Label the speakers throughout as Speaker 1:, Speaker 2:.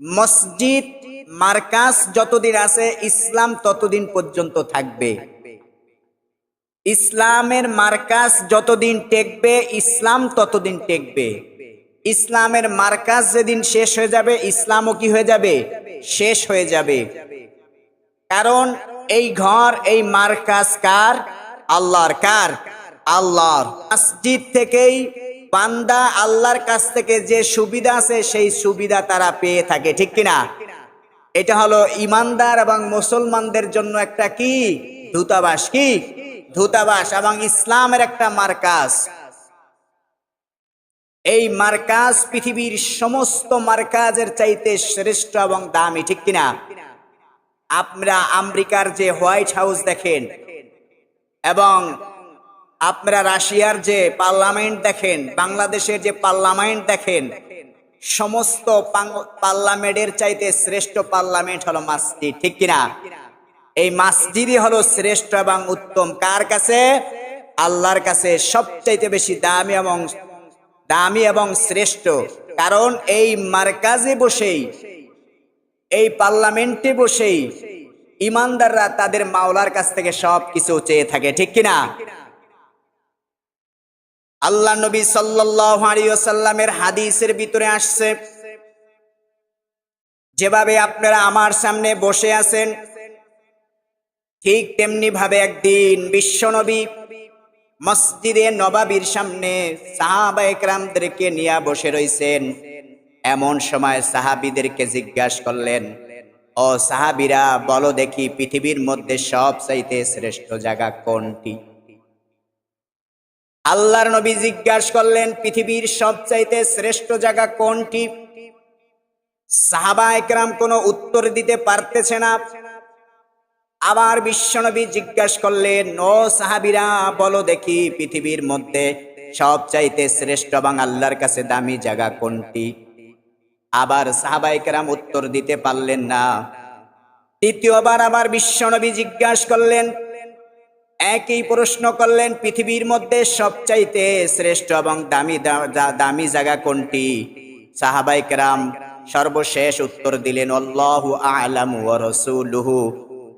Speaker 1: মসজিদ মার্কাস যতদিন আছে, ইসলাম ততদিন পর্যন্ত থাকবে। ইসলামের মার্কাস যতদিন টেকবে, ইসলাম ততদিন টেকবে। ইসলামের মার্কাস যেদিন শেষ হয়ে যাবে, ইসলামও কি হয়ে যাবে? শেষ হয়ে যাবে। কারণ এই ঘর, এই মার্কাস কার? আল্লাহর কার? আল্লাহর। মসজিদ থেকেই বান্দা আল্লাহর কাছ থেকে যে সুবিধা আছে, সেই সুবিধা তারা পেয়ে থাকে, ঠিক কিনা? এটা হলো ইমানদার এবং মুসলমানদের জন্য একটা কি? দূতাবাস কি? দূতাবাস এবং ইসলামের একটা মার্কাস এই মার্কাজ পৃথিবীর সমস্ত মার্কাজের চাইতে শ্রেষ্ঠ এবং দামি, ঠিক কিনা? আপনারা আমেরিকার যে হোয়াইট হাউস দেখেন, এবং আপনারা রাশিয়ার যে পার্লামেন্ট দেখেন, বাংলাদেশের যে পার্লামেন্ট দেখেন, সমস্ত পার্লামেন্টের চাইতে শ্রেষ্ঠ পার্লামেন্ট হলো মসজিদ, ঠিক কিনা? এই মসজিদই হলো শ্রেষ্ঠ এবং উত্তম। কার কাছে? আল্লাহর কাছে সবচাইতে বেশি দামি এবং দামি এবং শ্রেষ্ঠ। কারণ এই মার্কাজে বসেই, এই পার্লামেন্টে বসেই ইমানদাররা তাদের মাওলার কাছ থেকে সব কিছু চেয়ে থাকে, ঠিক কিনা? আল্লাহ নবী সাল্লাল্লাহু আলাইহি হাদিসের ভিতরে আসছে, যেভাবে আপনারা আমার সামনে বসে আছেন, ঠিক তেমনি ভাবে একদিন বিশ্বনবী মসজিদে নবাবির সামনে সাহাবা একরামদেরকে নিয়ে বসে রয়েছেন এমন সময় সাহাবিদেরকে জিজ্ঞাসা করলেন, ও সাহাবিরা, বলো দেখি পৃথিবীর মধ্যে সব চাইতে শ্রেষ্ঠ জায়গা কোনটি? আল্লাহর নবী জিজ্ঞাসা করলেন, পৃথিবীর সবচাইতে শ্রেষ্ঠ জায়গা কোনটি? সাহাবা একরাম কোনো উত্তর দিতে পারতেছে না। আবার বিশ্বনবী জিজ্ঞাসা করলেন, ও সাহাবিরা, বলো দেখি পৃথিবীর মধ্যে সবচাইতে শ্রেষ্ঠ এবং আল্লাহর কাছে দামি জায়গা কোনটি? আবার সাহাবাইকেরাম উত্তর দিতে পারলেন না। তৃতীয়বার আবার বিশ্বনবী জিজ্ঞাসা করলেন একই প্রশ্ন করলেন, পৃথিবীর মধ্যে সবচাইতে শ্রেষ্ঠ এবং দামি দামি জায়গা কোনটি? সাহাবাই কেরাম সর্বশেষ উত্তর দিলেন, আল্লাহু আলামু ওয়া রাসূলুহু।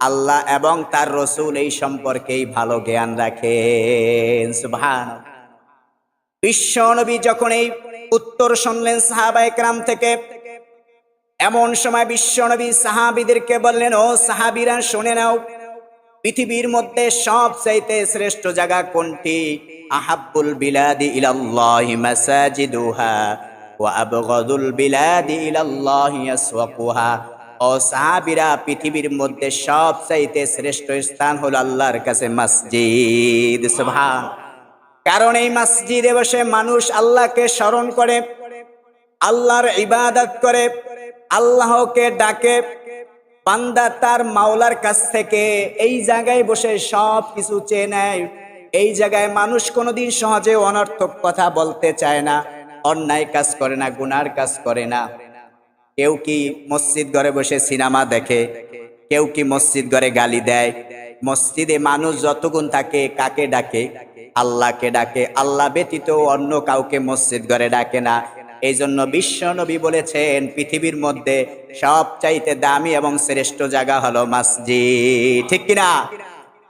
Speaker 1: আল্লাহ এবং তার রসুল এই সম্পর্কেই ভালো জ্ঞান রাখেন। সুবহান বিশ্ব নবী যখন এই উত্তর শুনলেন সাহাবা একরাম থেকে, এমন সময় বিশ্ব নবী সাহাবিদেরকে বললেন, ও সাহাবিরা, শুনে নাও। পৃথিবীর মধ্যে সব চাইতে শ্রেষ্ঠ জায়গা কোনটি? আহাব্বুল বিলাদি ইলাল্লাহি মাসাজিদুহা ওয়া আবগাদুল বিলাদি ইলাল্লাহি আসওয়াকুহা। ও সাহাবীরা, পৃথিবীর মধ্যে সব চাইতে শ্রেষ্ঠ স্থান হলো আল্লাহর কাছে মসজিদ। সুবহান। কারণ এই মসজিদে বসে মানুষ আল্লাহকে স্মরণ করে, আল্লাহর ইবাদত করে, আল্লাহকে ডাকে বান্দা তার মাওলার কাছ থেকে এই জায়গায় বসে সব কিছু চেয়ে নেয়। এই জায়গায় মানুষ কোনোদিন সহজে অনর্থক কথা বলতে চায় না। অন্যায় কাজ করে না, গুনার কাজ করে না। কেউ কি মসজিদ ঘরে বসে সিনেমা দেখে? কেউ কি মসজিদ ঘরে গালি দেয়? মসজিদে মানুষ যতগুণ থাকে, কাকে ডাকে? আল্লাহকে ডাকে। আল্লাহ ব্যতীত অন্য কাউকে মসজিদ ঘরে ডাকে না। এই জন্য বিশ্ব নবী বলেছেন, পৃথিবীর মধ্যে সব চাইতে দামি এবং শ্রেষ্ঠ জায়গা হলো মসজিদ। ঠিক কিনা?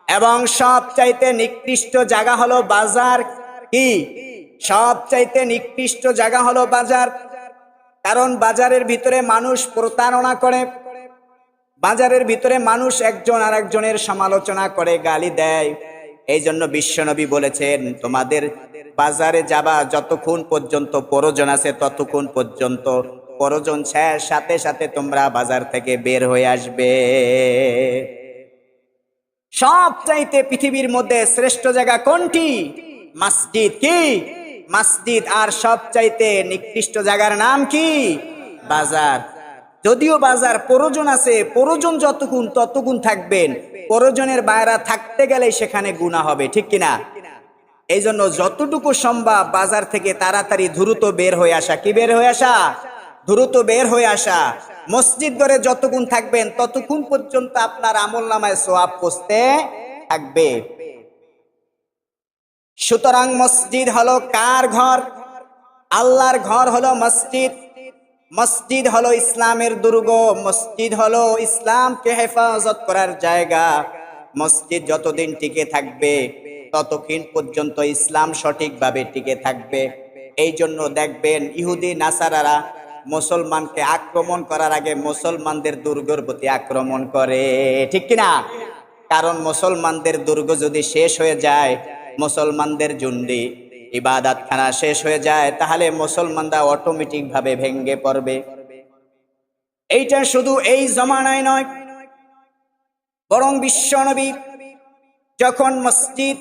Speaker 1: এবং সব চাইতে নিকৃষ্ট জায়গা হলো বাজার কি? সব চাইতে নিকৃষ্ট জায়গা হলো বাজার। কারণ বাজারের ভিতরে মানুষ প্রতারণা করে। বাজারের ভিতরে মানুষ একজন আর একজনের সমালোচনা করে, গালি দেয়। এই জন্য বিশ্বনবী বলেছেন, তোমাদের বাজারে যাবা, যতক্ষণ পর্যন্ত প্রয়োজন আছে ততক্ষণ পর্যন্ত প্রয়োজন শেষ, সাথে সাথে তোমরা বাজার থেকে বের হয়ে আসবে। সব চাইতে পৃথিবীর মধ্যে শ্রেষ্ঠ জায়গা কোনটি? মসজিদ কি? মসজিদ। আর সব চাইতে নিকৃষ্ট জায়গার নাম কি? বাজার। যদিও বাজার প্রয়োজন আছে, প্রয়োজন যতক্ষণ ততক্ষণ থাকবেন। প্রয়োজনের বাইরে থাকতে গেলে সেখানে গুণা হবে, ঠিক কিনা? এই জন্য যতটুকু সম্ভব বাজার থেকে তাড়াতাড়ি দ্রুত বের হয়ে আসা। কি বের হয়ে আসা? দ্রুত বের হয়ে আসা। মসজিদ ধরে যতক্ষণ থাকবেন, ততক্ষণ পর্যন্ত আপনার আমল নামায় সোয়াব পৌঁছতে থাকবে। সুতরাং মসজিদ হলো কার ঘর? আল্লাহর ঘর হলো মসজিদ। মসজিদ হলো ইসলামের দুর্গ। মসজিদ হলো ইসলামকে হেফাজত করার জায়গা। মসজিদ যতদিন টিকে থাকবে। ততক্ষণ পর্যন্ত ইসলাম সঠিকভাবে টিকে থাকবে। এই জন্য দেখবেন ইহুদি, নাসারারা মুসলমানকে আক্রমণ করার আগে মুসলমানদের দুর্গর প্রতি আক্রমণ করে। ঠিক কিনা? কারণ মুসলমানদের দুর্গ যদি শেষ হয়ে যায়, মুসলমানদের জুন্ডি ইবাদাতখানা শেষ হয়ে যায়, তাহলে মুসলমানরা অটোমেটিক ভাবে ভেঙ্গে পড়বে। এইটা শুধু এই জমানায় নয়, বরং বিশ্বনবী যখন মসজিদ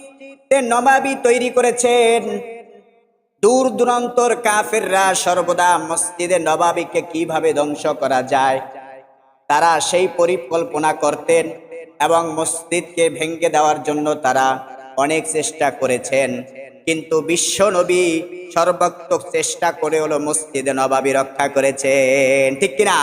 Speaker 1: নবাবি তৈরি করেছেন। দূর দূরান্তর কাফেররা সর্বদা মসজিদে নবাবিকে কীভাবে ধ্বংস করা যায়, তারা সেই পরিকল্পনা করতেন এবং মসজিদকে ভেঙ্গে দেওয়ার জন্য তারা অনেক চেষ্টা করেছেন। কিন্তু বিশ্ব নবী সর্বাত্মক চেষ্টা করে হলো মসজিদে নবাবি রক্ষা করেছেন। ঠিক কিনা?